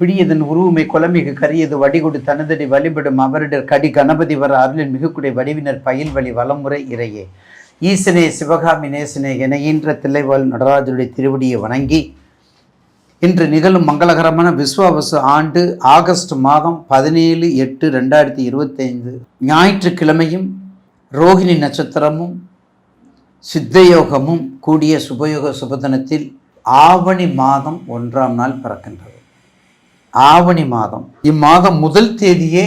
பிடியதன் உருவமை குலமிகு கரியது வடிகொடு தனதடி வழிபடும் அவரிடர் கடி கணபதி வர அருளின் மிகுக்குடை வடிவினர் பயில் வழி வலமுறை இறையே. ஈசனே சிவகாமி நேசனே என ஈன்ற தில்லைவாழ் நடராஜருடைய திருவடியை வணங்கி இன்று நிகழும் மங்களகரமான விஸ்வாவசு ஆண்டு ஆகஸ்ட் மாதம் பதினேழு எட்டு ரெண்டாயிரத்தி இருபத்தைந்து ஞாயிற்றுக்கிழமையும் ரோகிணி நட்சத்திரமும் சித்தயோகமும் கூடிய சுபயோக சுபதனத்தில் ஆவணி மாதம் ஒன்றாம் நாள் பிறக்கின்றது. ஆவணி மாதம். இம்மாதம் முதல் தேதியே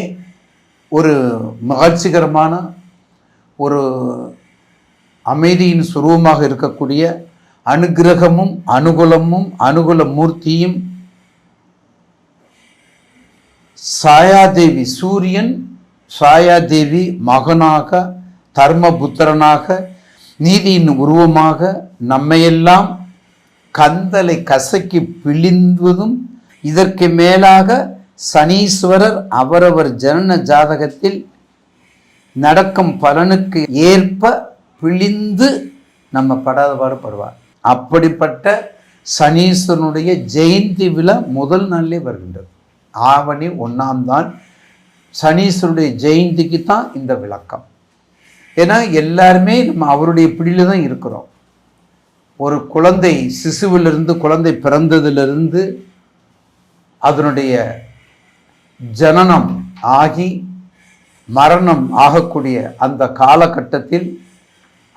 ஒரு மகிழ்ச்சிகரமான ஒரு அமைதியின் சுரூபமாக இருக்கக்கூடிய அனுகிரகமும் அனுகூலமும் அனுகூல மூர்த்தியும் சாயாதேவி சூரியன் சாயாதேவி மகனாக தர்மபுத்திரனாக நீதியின் உருவமாக நம்மையெல்லாம் கந்தலை கசக்கி பிழிந்துவதும் இதற்கு மேலாக சனீஸ்வரர் அவரவர் ஜனன ஜாதகத்தில் நடக்கும் பலனுக்கு ஏற்ப பிழிந்து நம்ம படாத பாடுபடுவார் அப்படிப்பட்ட சனீஸ்வரனுடைய ஜெயந்தி விழா முதல் நாளிலே வருகின்றது. ஆவணி ஒன்றாம் தான் சனீஸ்வருடைய ஜெயந்திக்கு தான் இந்த விளக்கம். ஏன்னா எல்லாருமே நம்ம அவருடைய பிடியில் தான் இருக்கிறோம். ஒரு குழந்தை சிசுவிலிருந்து குழந்தை பிறந்ததிலிருந்து அதனுடைய ஜனனம் ஆகி மரணம் ஆகக்கூடிய அந்த காலகட்டத்தில்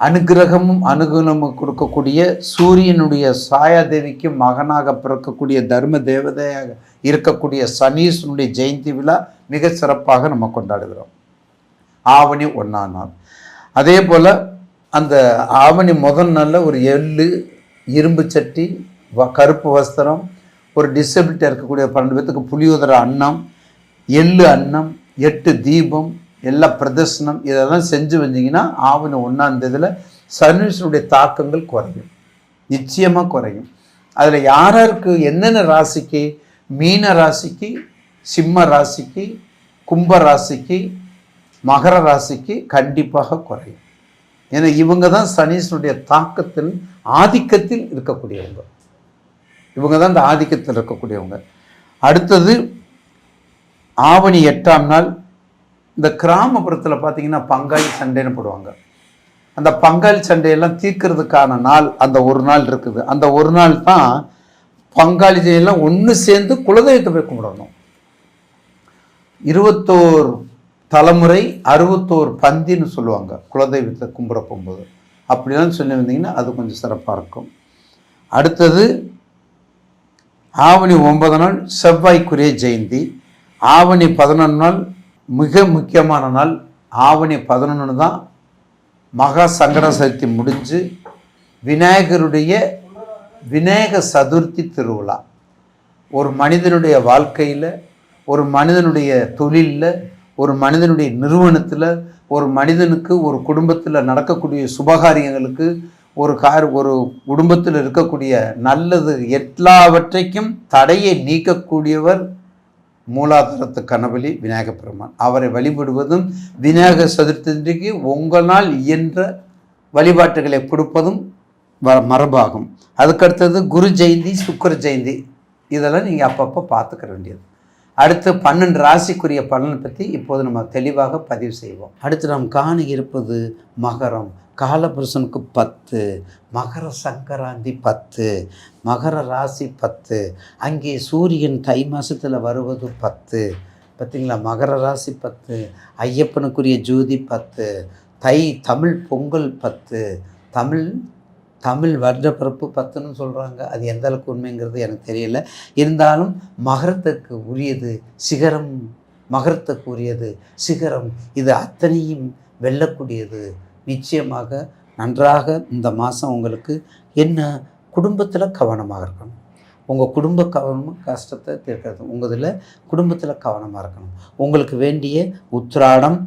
அனுகிரகமும் அனுகூலமும் கொடுக்கக்கூடிய சூரியனுடைய சாயாதேவிக்கு மகனாக பிறக்கக்கூடிய தர்ம தேவதையாக இருக்கக்கூடிய சனீஸ்வனுடைய ஜெயந்தி விழா மிக சிறப்பாக நம்ம கொண்டாடுகிறோம். ஆவணி ஒன்றாம் நாள். அதே போல் அந்த ஆவணி முதல் நாளில் ஒரு எள்ளு இரும்பு சட்டி வ கருப்பு வஸ்திரம் ஒரு டிசபிலிட்டியாக இருக்கக்கூடிய பன்னெண்டு பேத்துக்கு புளியோதர அன்னம் எள்ளு அன்னம் எட்டு தீபம் எல்லா பிரதர்சனம் இதெல்லாம் செஞ்சு வந்தீங்கன்னா ஆவணி ஒன்றாந்ததில் தேதியில் சனீஸ்வருடைய தாக்கங்கள் குறையும். நிச்சயமாக குறையும். அதில் யாராருக்கு என்னென்ன ராசிக்கு? மீன ராசிக்கு சிம்ம ராசிக்கு கும்ப ராசிக்கு மகர ராசிக்கு கண்டிப்பாக குறையும். ஏன்னா இவங்க தான் சனீஸ்வருடைய தாக்கத்தில் ஆதிக்கத்தில் இருக்கக்கூடியவங்க. இவங்க தான் இந்த ஆதிக்கத்தில் இருக்கக்கூடியவங்க. அடுத்தது ஆவணி எட்டாம் நாள் இந்த கிராமப்புறத்தில் பார்த்தீங்கன்னா பங்காளி சண்டைன்னு போடுவாங்க. அந்த பங்காளி சண்டையெல்லாம் தீர்க்கறதுக்கான நாள் அந்த ஒரு நாள் இருக்குது. அந்த ஒரு நாள் தான் பங்காளி எல்லாம் ஒன்று சேர்ந்து குலதெய்வத்தை போய் கும்பிடணும். இருபத்தோரு தலைமுறை அறுபத்தோரு பந்தின்னு சொல்லுவாங்க குலதெய்வத்தை கும்பிட போகும்போது. அப்படிலாம் சொல்லி வந்தீங்கன்னா அது கொஞ்சம் சிறப்பாக இருக்கும். அடுத்தது ஆவணி ஒன்பது நாள் செவ்வாய்க்குரிய ஜெயந்தி. ஆவணி பதினொன்று நாள் மிக முக்கியமான நாள். ஆவணி பதினொன்று தான் மகா சங்கட சதுர்த்தி முடிஞ்சு விநாயகருடைய விநாயக சதுர்த்தி திருவிழா. ஒரு மனிதனுடைய வாழ்க்கையில் ஒரு மனிதனுடைய தொழிலில் ஒரு மனிதனுடைய நிறுவனத்தில் ஒரு மனிதனுக்கு ஒரு குடும்பத்தில் நடக்கக்கூடிய சுபகாரியங்களுக்கு ஒரு கார் ஒரு குடும்பத்தில் இருக்கக்கூடிய நல்லது எல்லாவற்றைக்கும் தடையை நீக்கக்கூடியவர் மூலாதாரத்து கணபலி விநாயக பெருமான். அவரை வழிபடுவதும் விநாயக சதுர்த்திக்கு உங்களால் இயன்ற வழிபாட்டுகளை கொடுப்பதும் வ மரபாகும். அதுக்கடுத்தது குரு ஜெயந்தி சுக்கர ஜெயந்தி. இதெல்லாம் நீங்கள் அப்பப்போ பார்த்துக்க வேண்டியது. அடுத்து பன்னெண்டு ராசிக்குரிய பலனை பற்றி இப்போது நம்ம தெளிவாக பதிவு செய்வோம். அடுத்து நாம் காண இருப்பது மகரம். காலபுருஷனுக்கு பத்து மகர சங்கராந்தி பத்து மகர ராசி பத்து அங்கே சூரியன் தை மாதத்தில் வருவது பத்து. பார்த்தீங்களா மகர ராசி பத்து ஐயப்பனுக்குரிய ஜோதி பத்து தை தமிழ் பொங்கல் பத்து தமிழ் தமிழ் வருடப்பிறப்பு பத்துன்னு சொல்கிறாங்க அது எந்த அளவுக்கு உண்மைங்கிறது எனக்கு தெரியல. இருந்தாலும் மகரத்துக்கு உரியது சிகரம் மகரத்துக்கு உரியது சிகரம். இது அத்தனையும் வெல்லக்கூடியது. நிச்சயமாக நன்றாக இந்த மாதம் உங்களுக்கு என்ன குடும்பத்தில் கவனமாக இருக்கணும்? உங்கள் குடும்ப கவனம் கஷ்டத்தை தீர்க்கிறது. உங்கள் இதில் குடும்பத்தில் கவனமாக இருக்கணும். உங்களுக்கு வேண்டிய உத்திராடம்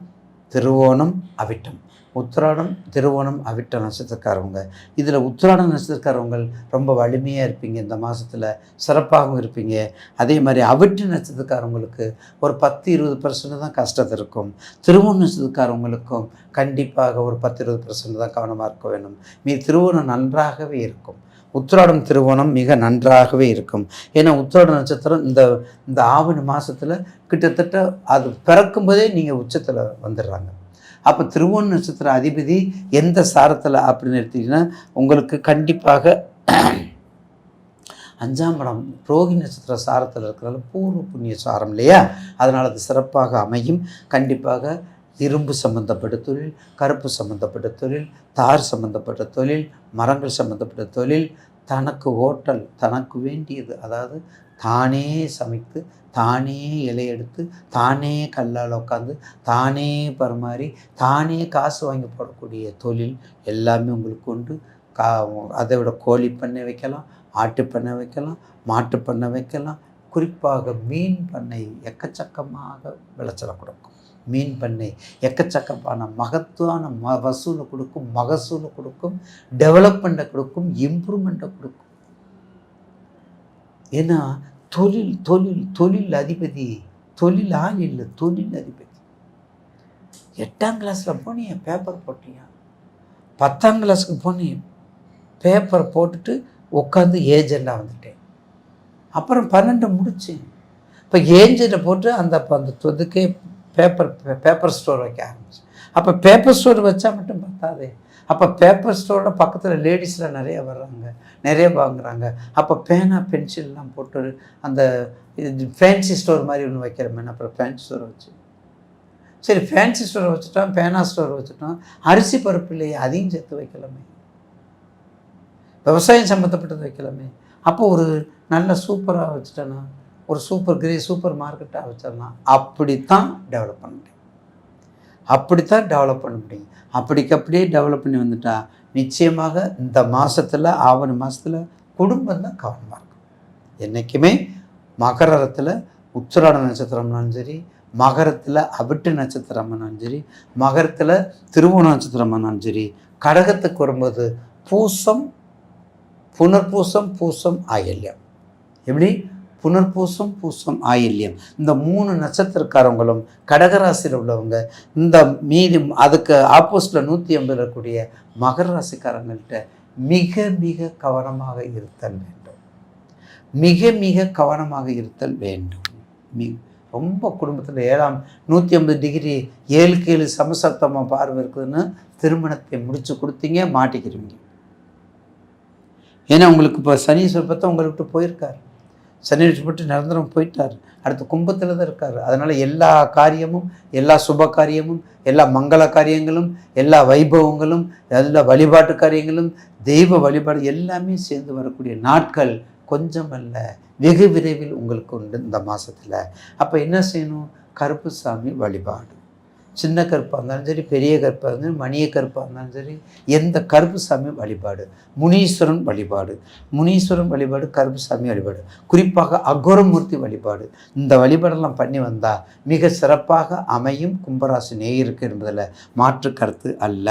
திருவோணம் அவிட்டம். உத்திராடம் திருவோணம் அவிட்ட நட்சத்திரக்காரவங்க. இதில் உத்திராடம் நட்சத்திரக்காரவங்க ரொம்ப வலிமையாக இருப்பீங்க. இந்த மாதத்தில் சிறப்பாகவும் இருப்பீங்க. அதே மாதிரி அவிட்டு நட்சத்திரக்காரவங்களுக்கு ஒரு பத்து இருபது பர்சன்ட் தான் கஷ்டத்தை இருக்கும். திருவோண நட்சத்திரக்காரவங்களுக்கும் கண்டிப்பாக ஒரு பத்து இருபது பர்சன்ட் தான் கவனமாக இருக்க வேணும் மீ திருவோணம் நன்றாகவே இருக்கும். உத்திராடம் திருவோணம் மிக நன்றாகவே இருக்கும். ஏன்னா உத்திராட நட்சத்திரம் இந்த இந்த ஆவணி மாதத்தில் கிட்டத்தட்ட அது பிறக்கும்போதே நீங்கள் உச்சத்தில் வந்துடுறாங்க. அப்போ திருவோண நட்சத்திர அதிபதி எந்த சாரத்தில் அப்படின்னு எடுத்தீங்கன்னா உங்களுக்கு கண்டிப்பாக அஞ்சாம் இடம் புரோகி நட்சத்திர சாரத்தில் இருக்கிறதால பூர்வ புண்ணிய சாரம் இல்லையா? அதனால் அது சிறப்பாக அமையும். கண்டிப்பாக இரும்பு சம்பந்தப்பட்ட தொழில் கருப்பு சம்பந்தப்பட்ட தொழில் தார் சம்பந்தப்பட்ட தொழில் மரங்கள் சம்பந்தப்பட்ட தொழில் தனக்கு ஓட்டல் தனக்கு வேண்டியது. அதாவது தானே சமைத்து தானே இலையெடுத்து தானே கல்லால் உட்காந்து தானே பரிமாறி தானே காசு வாங்கி போடக்கூடிய தொழில் எல்லாமே உங்களுக்கு உண்டு. கா அதை விட கோழி பண்ணை வைக்கலாம் ஆட்டு பண்ணை வைக்கலாம் மாட்டு பண்ணை வைக்கலாம். குறிப்பாக மீன் பண்ணை எக்கச்சக்கமாக விளைச்சலை கொடுக்கும். மீன் பண்ணை. எக்கச்சக்கமான மகத்துவான ம வசூலை கொடுக்கும் மகசூலை கொடுக்கும் டெவலப்மெண்ட்டை கொடுக்கும் இம்ப்ரூவ்மெண்ட்டை கொடுக்கும். ஏன்னா தொழில் தொழில் தொழில் அதிபதி தொழில் ஆள் இல்லை தொழில் அதிபதி. எட்டாம் கிளாஸில் போனியா பேப்பர் போட்டியா? பத்தாம் கிளாஸுக்கு போனியா பேப்பர் போட்டுட்டு உட்காந்து ஏஜெண்டாக வந்துட்டேன். அப்புறம் பன்னெண்டு முடிச்சேன். இப்போ ஏஜெண்டை போட்டு அந்த அந்த இதுக்கே பேப்பர் பேப்பர் ஸ்டோர் வைக்க ஆரம்பித்தேன் அப்போ பேப்பர் ஸ்டோர் வச்சா மட்டும் பத்தாதே. அப்போ பேப்பர் ஸ்டோரோட பக்கத்தில் லேடிஸில் நிறைய வர்றாங்க. நிறைய வாங்குறாங்க. அப்போ பேனா பென்சில்லாம் போட்டு அந்த இது ஃபேன்சி ஸ்டோர் மாதிரி ஒன்று வைக்கிறோமே. அப்புறம் ஃபேன்சி ஸ்டோர் வச்சு. சரி ஃபேன்சி ஸ்டோர் வச்சுட்டோம் பேனா ஸ்டோர் வச்சுட்டோம். அரிசி பருப்பு இல்லையே அதையும் சேர்த்து வைக்கலாமே. விவசாயம் சம்மந்தப்பட்டது வைக்கலாமே. அப்போ ஒரு நல்ல சூப்பராக வச்சுட்டேன்னா ஒரு சூப்பர் கிரே சூப்பர் மார்க்கெட்டாக வச்சிடலாம் அப்படித்தான் டெவலப் பண்ண முடியும். அப்படித்தான் டெவலப் பண்ண முடியும். அப்படிக்கு அப்படியே டெவலப் பண்ணி வந்துட்டா நிச்சயமாக இந்த மாதத்தில் ஆவணி மாதத்தில் குடும்பம் தான் கவனமாக இருக்கும். என்றைக்குமே மகரத்தில் உச்சராட நட்சத்திரம்னாலும் சரி மகரத்தில் அவிட்டு நட்சத்திரம்னாலும் சரி மகரத்தில் திருவோண நட்சத்திரம்னாலும் சரி கடகத்துக்கு வரும்போது பூசம் புனர்பூசம் பூசம் ஆயில்யம். எப்படி? புனர்பூசம் பூசம் ஆயில்யம். இந்த மூணு நட்சத்திரக்காரங்களும் கடகராசியில் உள்ளவங்க இந்த மீதி அதுக்கு ஆப்போசிட்டில் நூற்றி ஐம்பது இருக்கக்கூடிய மகர ராசிக்காரங்கள்ட்ட மிக மிக கவனமாக இருத்தல் வேண்டும். மிக மிக கவனமாக இருத்தல் வேண்டும். மி ரொம்ப குடும்பத்தில் ஏழாம் நூற்றி ஐம்பது டிகிரி ஏழுக்கு ஏழு சமசப்தமாக பார்வை இருக்குதுன்னு திருமணத்தை முடித்து கொடுத்தீங்க மாட்டிக்கிறீங்க. ஏன்னா உங்களுக்கு இப்போ சனி பார்த்தா உங்களை விட்டு போயிருக்கார். சனி விட்டு நிரந்தரம் போயிட்டார். அடுத்து கும்பத்தில் தான் இருக்கார். அதனால் எல்லா காரியமும் எல்லா சுப காரியமும் எல்லா மங்கள காரியங்களும் எல்லா வைபவங்களும் எல்லா வழிபாட்டு காரியங்களும் தெய்வ வழிபாடு எல்லாமே சேர்ந்து வரக்கூடிய நாட்கள் கொஞ்சம் அல்ல. வெகு விரைவில் உங்களுக்கு உண்டு இந்த மாதத்தில் அப்போ என்ன செய்யணும்? கருப்பு சாமி வழிபாடு. சின்ன கருப்பாக இருந்தாலும் சரி பெரிய கருப்பாக இருந்தாலும் மணிய கருப்பாக இருந்தாலும் சரி எந்த கருப்பு சாமி வழிபாடு? முனீஸ்வரன் வழிபாடு. முனீஸ்வரன் வழிபாடு கருப்பு சாமி வழிபாடு. குறிப்பாக அகோரமூர்த்தி வழிபாடு. இந்த வழிபாடெல்லாம் பண்ணி வந்தால் மிக சிறப்பாக அமையும் கும்பராசி நேயருக்கு என்பதில் மாற்று கருத்து அல்ல.